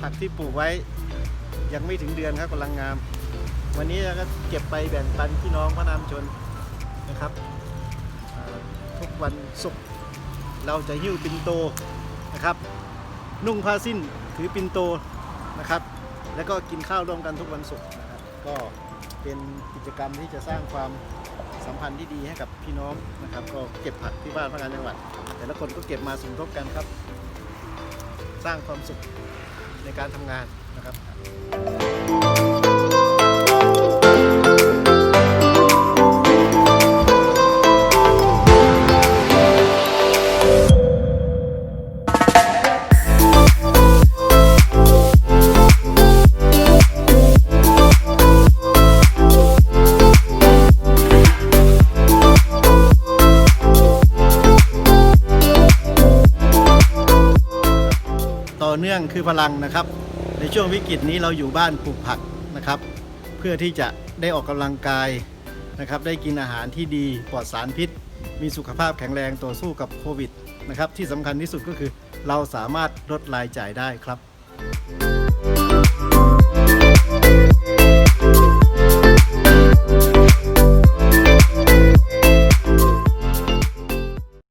ผักที่ปลูกไว้ ยังไม่ถึงเดือนครับกำลังงาม วันนี้ก็เก็บไปแบ่งปันพี่น้องพระนามชนนะครับทุกวันศุกร์เราจะหิ้วปินโตนะครับ นุ่งผ้าสิ้นถือปินโตนะครับ แล้วก็กินข้าวร่วมกันทุกวันศุกร์นะครับก็เป็นกิจกรรมที่จะสร้างความสัมพันธ์ที่ดีให้กับพี่น้องนะครับ ก็เก็บผักที่บ้านพนักงานจังหวัด แต่ละคนก็เก็บมาสมทบกันครับ สร้างความสุขในการทำงานนะครับ เนื่องคือพลังนะครับ ในช่วงวิกฤตนี้เราอยู่บ้านปลูกผักนะครับ เพื่อที่จะได้ออกกำลังกายนะครับ ได้กินอาหารที่ดีปลอดสารพิษ มีสุขภาพแข็งแรงต่อสู้กับโควิดนะครับ ที่สำคัญที่สุดก็คือเราสามารถลดรายจ่ายได้ครับ